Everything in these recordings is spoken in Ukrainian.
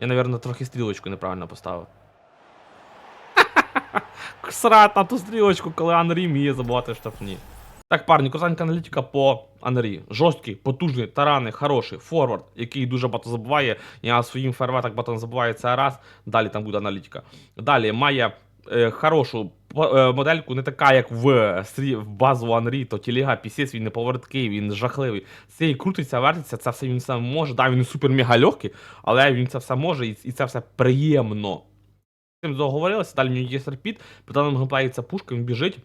Я, мабуть, трохи стрілочку неправильно поставив. Срать на ту стрілочку, коли Анрі міє забувати штрафні. Так, парні, коротенька аналітика по Анрі. Жорсткий, потужний, тараний, хороший, форвард, який дуже багато забуває. Я своїм фарватах багато не забуваю, це раз. Далі там буде аналітика. Далі має хорошу е, модельку, не така, як в, в базу Анрі, то тіліга, пісець, він не повороткий, він жахливий. Це і крутиться, вертиться, це все він сам може. Да, він супер мега легкий, але він це все може і, це все приємно. З цим договорилися, далі мені є серпіт, по даному геймплеї це пушка, він біжить.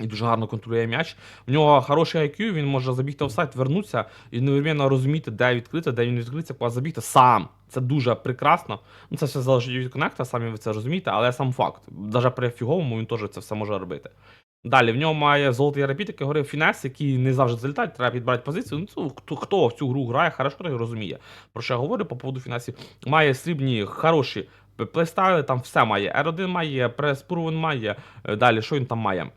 І дуже гарно контролює м'яч. В нього хороший IQ, він може забігти в сайт, вернутися і одновременно розуміти, де відкрити, де він відкриться, куди забігти сам. Це дуже прекрасно. Ну, це все залежить від коннекта, самі ви це розумієте, але сам факт. Навіть при фіговому він теж це все може робити. Далі, в нього має золотий рапіт, як я говорив, фінес, який не завжди залітають, треба підбирати позицію. Ну, це хто, хто в цю гру грає, хорошо розуміє. Про що я говорю по поводу фінансів. Має срібні, хороші плейстайли, там все має. R1 має, прес-прувен має. Е, Далі, що він там має?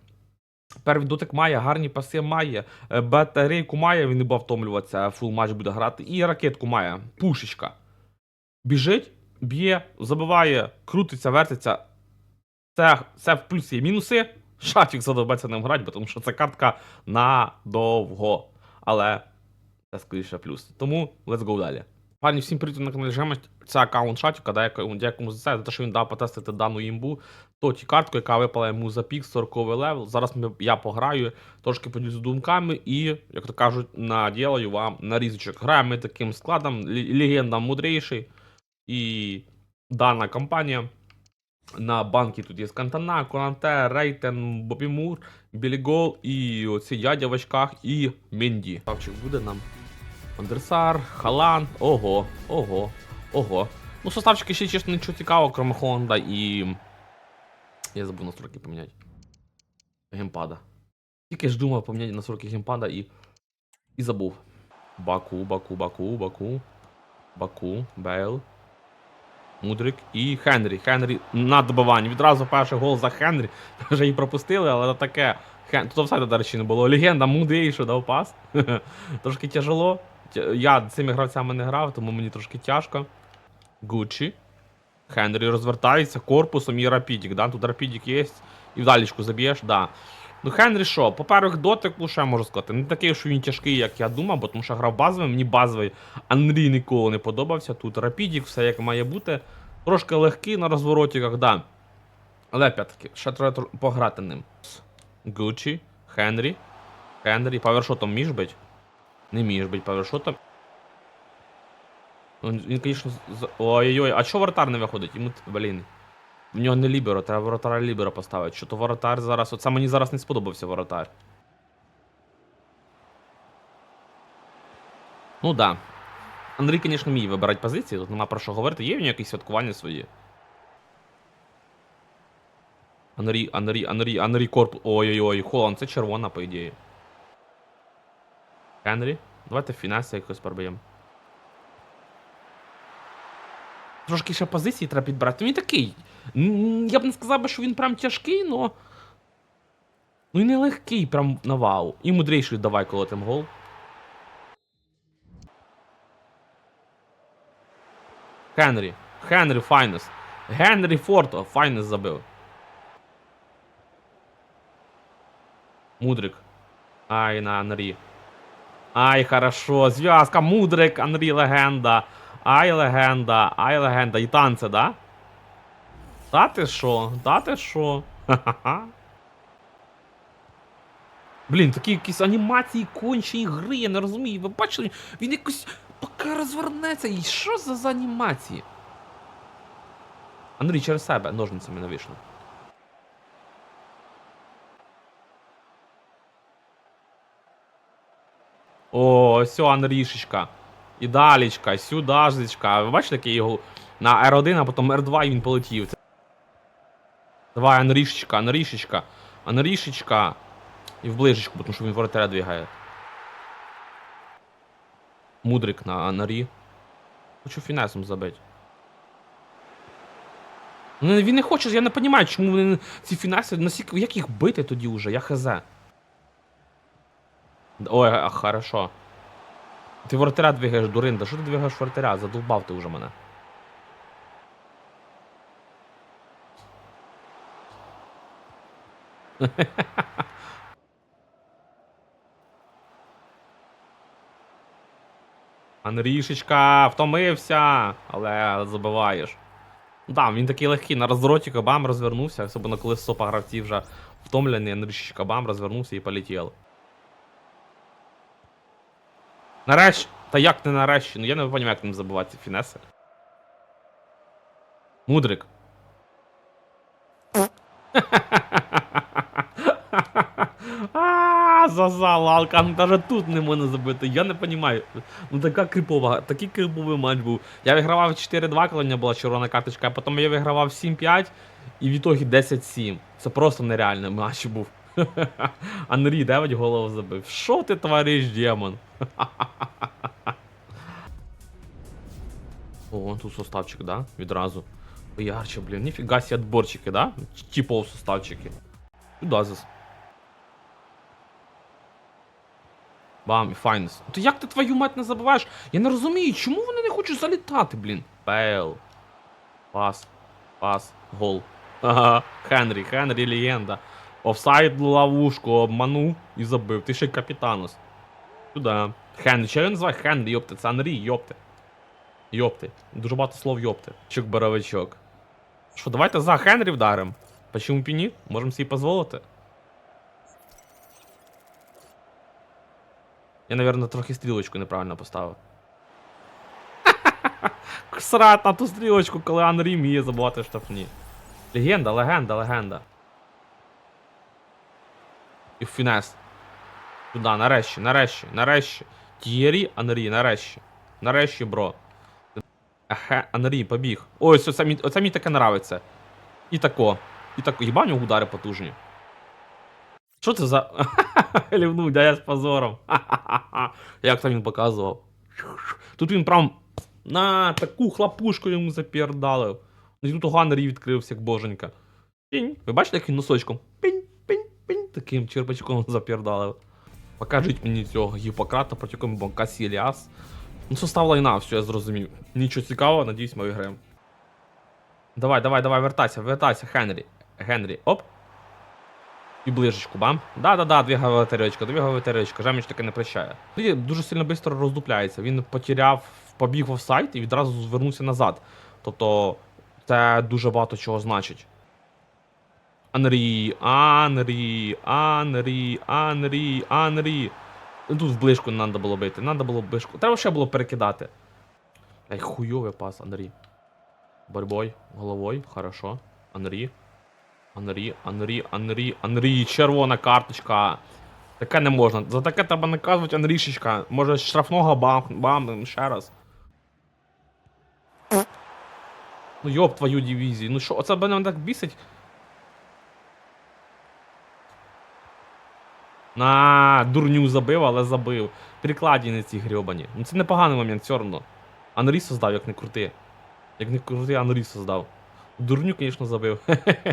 Первий дотик має, гарні паси має, е, батарейку має, він не буде втомлюватися, фул матч буде грати. І ракетку має, пушечка. Біжить, б'є, забиває, крутиться, вертиться. Це, це в плюсі. Мінуси. Шафік задовбеться ним грати, тому що це картка надовго. Але це скоріше плюс. Тому let's go далі. Пані, всім привіт на каналі Жеместь. Це аккаунт Шатіка, дякую, дякую за це, за те, що він дав потестити дану імбу. То ті картку, яка випала йому за пік 40 левел. Зараз я пограю, трошки поділюся думками і, як то кажуть, наділаю вам нарізочок. Граємо ми таким складом, легенда мудрейший. І дана компанія. На банки тут є Кантана, Конанте, Рейтен, Бобі Мур, Білі Гол і оці ядя в очках і Менді. Ставчик буде нам. Андерсар, Халан, ого, ого, ого. Ну, составчики ще чесно нічого цікавого, крім Холланда і. Я забув настройки поміняти. Геймпада. Тільки ж думав поміняти настройки геймпада і. І забув. Баку, Баку, Баку, Баку. Баку, Бейл. Мудрик і Хенрі. Хенрі на добиванні. Відразу перший гол за Хенрі. Вже її пропустили, але таке. Хен... Тут офсайду, до речі, не було. Легенда мудрейший дав пас. трошки тяжело. Я цими гравцями не грав, тому мені трошки тяжко. Гуччі. Хенрі розвертається корпусом і рапідік. Да? Тут рапідік є. І вдалічку заб'єш, да. Ну, Хенрі що, по-перше, дотику, що я можу сказати, не такий, що він тяжкий, як я думав, бо тому що грав базовий, мені базовий Анрі ніколи не подобався. Тут рапідік, все як має бути. Трошки легкий на розворотиках, да. Але опять-таки, ще треба пограти ним. Гуччі, Хенрі. Хенрі, павершотом між бить? Не між бить павершотом. Він, він, звісно, ой-ой-ой, а чого воротар не виходить? Йому, блін. В нього не ліберо, треба воротара ліберо поставити. Що то воротар зараз. Оце мені зараз не сподобався воротар. Ну да. Андрій, звісно, вміє вибирати позиції, тут нема про що говорити. Є в нього якісь святкування свої. Анрі, Анрі, Анрі, Анрі корпус. Ой-ой-ой, Холланд, це червона, по ідеї. Генрі. Давайте фінанси якось проб'ємо. Трошки ще позиції треба підбирати. Він такий. Я б не сказав, що він прям тяжкий, но. Ну і не легкий, прям на вау. І мудрейший давай колотим гол. Генрі. Генрі Файнес. Генрі Форто. Файнес забив. Мудрик. Ай, на Анрі. Ай, хорошо. Зв'язка. Мудрик, Анрі легенда. Ай, легенда. Ай, легенда. І танце, да? Та ти що? Та ти? Ха-ха-ха. Блін, такі якісь анімації кончені гри, я не розумію. Ви бачили? Він якось поки розвернеться. І що за, за анімації? Андрій, через себе ножницями не О, все, Анрішечка. І далічка, сюдажечка. Ви бачите, який його на R1, а потім R2 і він полетів. Давай, Анрішечка, Анрішечка, Анрішечка. І в ближечку, тому що він воротаря двигає. Мудрик на Анарі. Хочу фінесом забити. Ну він не хоче, я не розумію, чому вони ці фінеси, як їх бити тоді вже, я хз. Ой, а хорошо. Ти вортаря двигаєш, дуринда. Що ти двигаєш вратаря? Задовбав ти вже мене. Анрішечка, втомився, але забиваєш. Там, він такий легкий на розроті бам розвернувся, особливо коли сопа гравці вже втомлений, Анрішечка бам розвернувся і полетів. Нарешті. Та як не нарешті? Ну я не розумію, як ним забивати ці фінеси. Мудрик. А, зазалалка, ну даже тут не можна забити. Я не розумію. Ну така крипова, такий криповий матч був. Я вигравав 4-2, коли в мене була червона карточка, а потім я вигравав 7-5 і в ітогі 10-7. Це просто нереальний матч був. Анрі 9 голов забив. Що ти твориш, демон? О, вон тут составчик, да? Відразу. Ярче, блін. Ніфіга сі отборчики, да? Типов составчики. Сюда. Бам, і файнес. То як ти твою мать не забуваєш? Я не розумію, чому вони не хочуть залітати, блін? Пейл. Пас. Пас. Гол. Ага. Хенрі, Хенрі легенда. Офсайд ловушку обманув і забив. Ти ще й капітанус. Сюда. Хенрі. Що він називає Хенрі, йопте? Це Анрі, йопте. Йопти. Дуже багато слов йопти. Чук боровичок. Що, давайте за Хенрі вдарим. Почему б і ні? Можемо собі дозволити. Я, наверное, трохи стрілочку неправильно поставив. Срать на ту стрілочку, коли Анрі вміє забувати штрафні. Легенда, легенда, легенда. І фінес. Туди, нарешті, нарешті, нарешті. Т'єрі, Анрі, нарешті. Нарешті, бро. Ахе, Анрі, побіг. Ось, оце, мені- оце мені таке нравиться. І тако. І тако. Єба в нього удари потужні. Що це за. Лівнув, да я з позором. Як там він показував. Тут він прям на таку хлопушку йому запердалив. І тут у Ганнері відкрився, як боженька. Пінь. Ви бачите, як він носочком? Пінь. Таким черпачком запердалив. Покажіть мені цього Гіппократа, проти якого Касіліас. Ну, состав лайна, все, я зрозумів. Нічого цікавого, надіюсь, ми виграємо. Давай, давай, давай, вертайся, вертайся, Генрі. Генрі, оп. І ближечку, бам. Да-да-да, дві гаветеречка, дві гаветеречка, Жеміч таке не прощає. І дуже сильно швидко роздупляється. Він потеряв, побіг в офсайт і відразу звернувся назад. Тобто, це дуже багато чого значить. Анрі, Анрі, Анрі, Анрі, Анрі. Ну, Тут в не треба було бити. Треба було ближку. Треба ще було перекидати. Ай, хуйовий пас, Анрі. Борьбой, головою, хорошо. Анрі. Анрі, Анрі, Анрі, Анрі, червона карточка. Таке не можна. За таке треба наказувати Анрішечка. Може штрафного бам, бам, ще раз. Ну йоп твою дивізію. Ну що, оце мене так бісить. На, дурню забив, але забив. Перекладіни ці грьобані. Ну це непоганий момент, все одно. Анрі создав, як не крути. Як не крути, Анрі создав. Дурню, звісно, забив.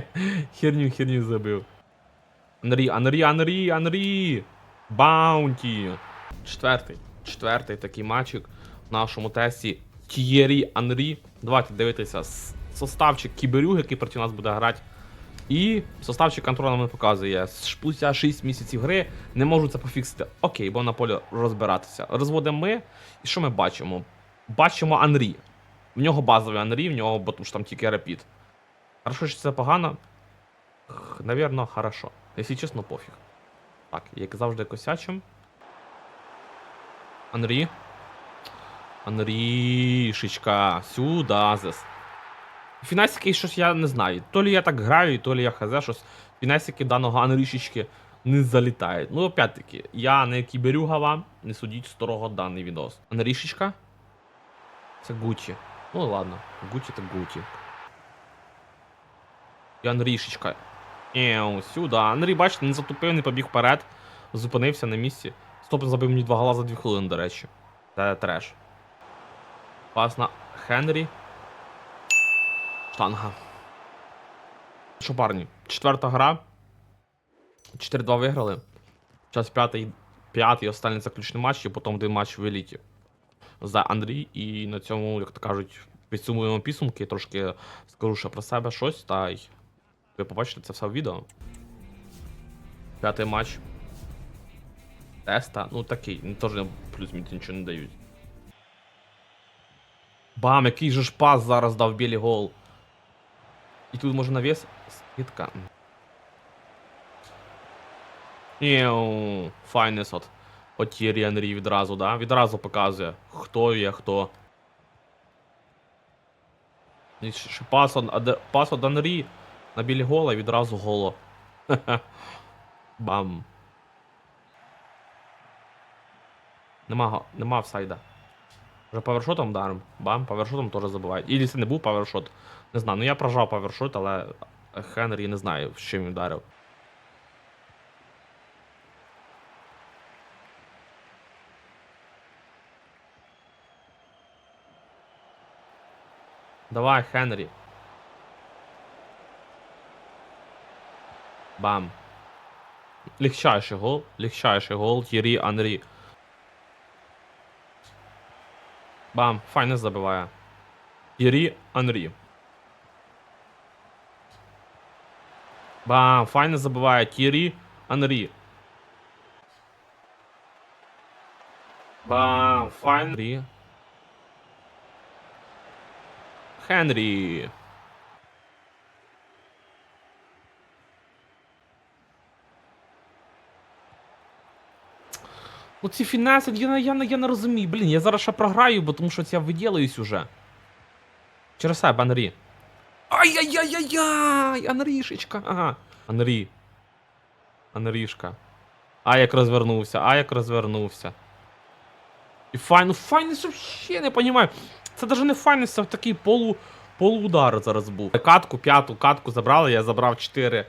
херню, херню забив. Анрі, Анрі, Анрі, Анрі. Баунті. Четвертий. Четвертий такий матчик в нашому тесті. Тієрі Анрі. Давайте дивитися составчик Кіберюг, який проти нас буде грати. І составчик контроля нам показує. Спустя 6 місяців гри не можу це пофіксити. Окей, бо на полі розбиратися. Розводимо ми. І що ми бачимо? Бачимо Анрі. В нього базовий Анрі, в нього, бо тому що там тільки репіт. Хорошо, чи це погано? Навірно, хорошо. Якщо чесно, пофіг. Так, як завжди косячим. Анрі. Анрішечка. Сюда зес. Фінансики щось я не знаю. То лі я так граю, то лі я хз, щось. Фінансики даного Анрішечки не залітають. Ну, опять-таки, я не кіберюга вам, не судіть строго даний відос. Анрішечка. Це Гучі. Ну ладно, Гучі так Гучі. І Анрішечка. Еу, сюди. Анрі, бачите, не затупив, не побіг вперед. Зупинився на місці. Стоп забив мені два гола за дві хвилини, до речі. Це треш. Пас на Хенрі. Штанга. Що, парні? Четверта гра. 4-2 виграли. Зараз п'ятий, п'ятий останній заключний матч, і потім один матч в еліті. За Андрій. І на цьому, як то кажуть, підсумуємо підсумки, трошки скажу ще про себе щось, та й ви побачите це все в відео. П'ятий матч. Теста. Ну такий. Ну, теж плюс мені нічого не дають. Бам, який же ж пас зараз дав білий гол. І тут може навіс. Скидка. Іу, Файнес от. От Тірі Анрі відразу, да? Відразу показує, хто є хто. І щ- щ- Пас на білі гола і відразу голо. Бам. Нема, нема офсайда. Вже павершотом вдарим. Бам, павершотом теж забувають. Ілі це не був павершот. Не знаю, ну я прожав павершот, але Хенрі не знаю, з чим він вдарив. Давай, Хенрі. Бам. Легчайший гол. Легчайший гол. Тірі Анрі. Бам. Файне забиває. Тірі Анрі. Бам. Файне забиває. Тірі Анрі. Бам. Файне. Хенрі. Ну ці фінанси, я, не- я, не- я не розумію. Блін, я зараз ще програю, бо тому що я виділаюсь уже. Через себе, Анрі. Ай-яй-яй-яй-яй! Анрішечка. Ага. Анрі. Анрішка. А як розвернувся, а як розвернувся. І файн, ну файнес вообще не понимаю. Це навіть не файнес, це такий полу, полуудар зараз був. Катку, п'яту катку забрали, я забрав 4.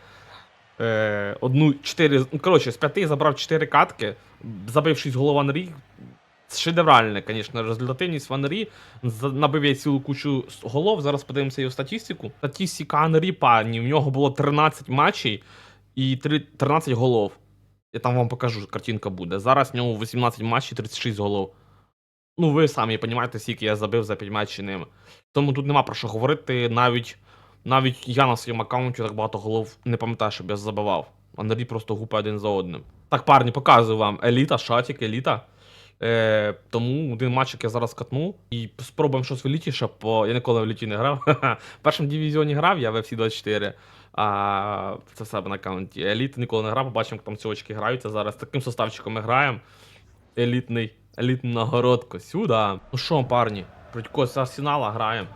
Е, одну 4. Ну, коротше, з 5 забрав 4 катки, забив 6 голов Анрі. Шедевральне, звісно, результативність в Анрі. Набив я цілу кучу голов. Зараз подивимося його статистику. Статистика Анрі, пані, в нього було 13 матчей і три- 13 голов. Я там вам покажу, картинка буде. Зараз в нього 18 матчів, 36 голов. Ну, ви самі розумієте, скільки я забив за 5 матчів ним. Тому тут нема про що говорити. Навіть, навіть я на своєму аккаунті так багато голов не пам'ятаю, щоб я забивав. Андрій просто гупає один за одним. Так, парні, показую вам. Еліта, шатик, еліта. Е, тому один матчик я зараз катну і спробуємо щось в еліті, щоб по... я ніколи в еліті не грав. В першому дивізіоні грав, я в FC 24. А це в себе на аккаунті. Еліт ніколи не грав, побачимо, як там ці очки граються. Зараз таким составчиком ми граємо. Елітний, елітну нагородку. Сюди. Ну що, парні, Прудько з арсенала граємо.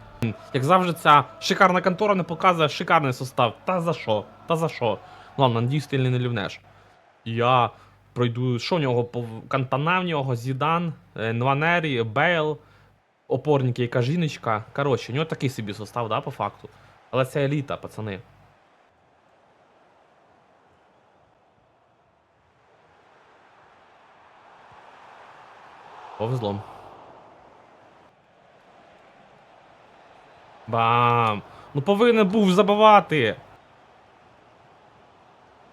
Як завжди, ця шикарна контора не показує шикарний состав. Та за що? Та за що? Ладно, надіюсь, ти не лівнеш. Я пройду. Що в нього? Кантана в нього, Зідан, е, Нванері, Бейл, опорники, яка жіночка. Коротше, у нього такий собі состав, да, по факту. Але це еліта, пацани. Повезло. Бам! Ну повинен був забивати.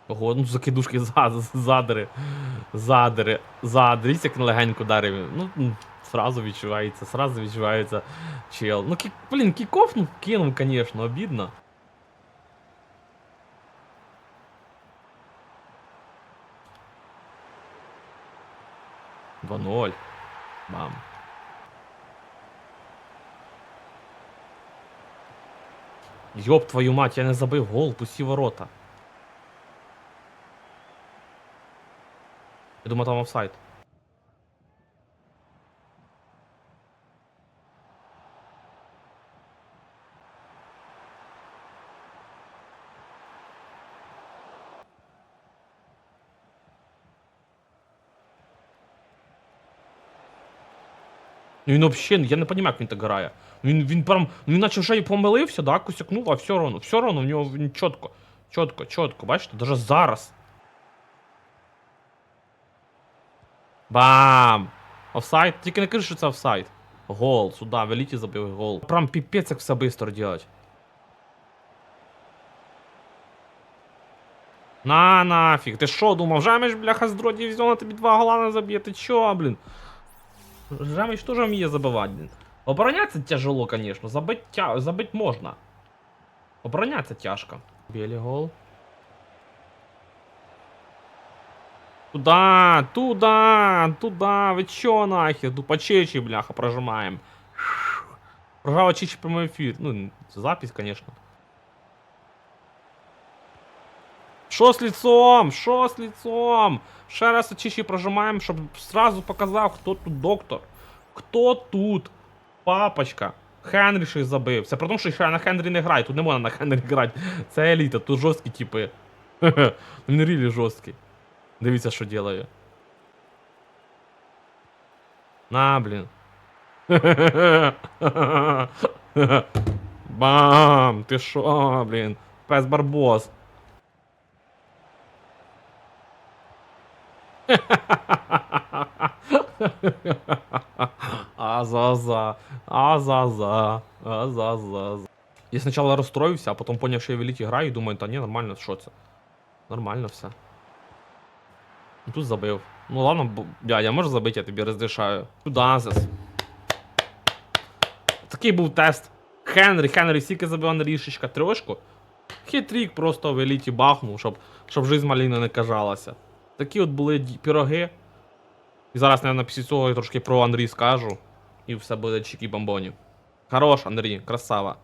Ого, ну закидушки за, задери. Задери. Задери. як легенько дарив. Ну, сразу відчувається, сразу відчувається чел. Ну, кі, блін, кіков, ну, кинув, конечно, обідно. Два ноль. Бам. Йоп твою мать, я не забив гол, пусті ворота. Я думаю, там офсайд. Ну він вообще, я не розумію, як він так грає. Ну, Він, він прям, ну він наче вже і помилився, да, косякнув, а все одно, все одно в нього він чітко, чітко, чітко, бачите, даже зараз. Бам! Офсайд? Тільки не кажи, що це офсайд. Гол, сюди, в еліті забив гол. Прям піпець, як все бистро делать. На нафіг, ти що думав, Жемеш, бляха, з дивізіону тобі два гола не заб'є, ти чо, блін? Жемеш теж вміє забивати, блін. Оборонятися тяжело, конечно, забить, тя... забить можна. Оборонятися тяжко. Білий гол. Туда, туда, туда, ви чо нахер? Дупачечі, бляха, прожимаем. Програва Чичі прямой ефір. Ну, запись, конечно. Що з лицом? Що з лицом? Ще раз Чичі прожимаємо, щоб сразу показав, хто тут доктор. Хто тут? Папочка. Хенрі щось забив. Це при тому, що на Хенрі не грає. Тут не можна на Хенрі грати. Це еліта, тут жорсткі типи. Він рілі жорсткий. Дивіться, що ділає. На, блін. Бам! Ти шо, блін? Пес Барбос. Азаза, азаза, азаза. Я сначала расстроился, а потом понял, что я великий граю, и думаю, та не, нормально, що це? Нормально все. Ну, Тут забив. Ну ладно, бо- дядя, можеш забити, я тобі розрішаю. Туда. Такий був тест. Хенрі, Хенрі, скільки забив на рішечка? Трошку. Хитрік просто в еліті бахнув, щоб, щоб жизнь маліна не кажалася. Такі от були піроги. І зараз, наверное, після цього я трошки про Андрій скажу. І все буде чікі бомбоні. Хорош, Андрій, красава.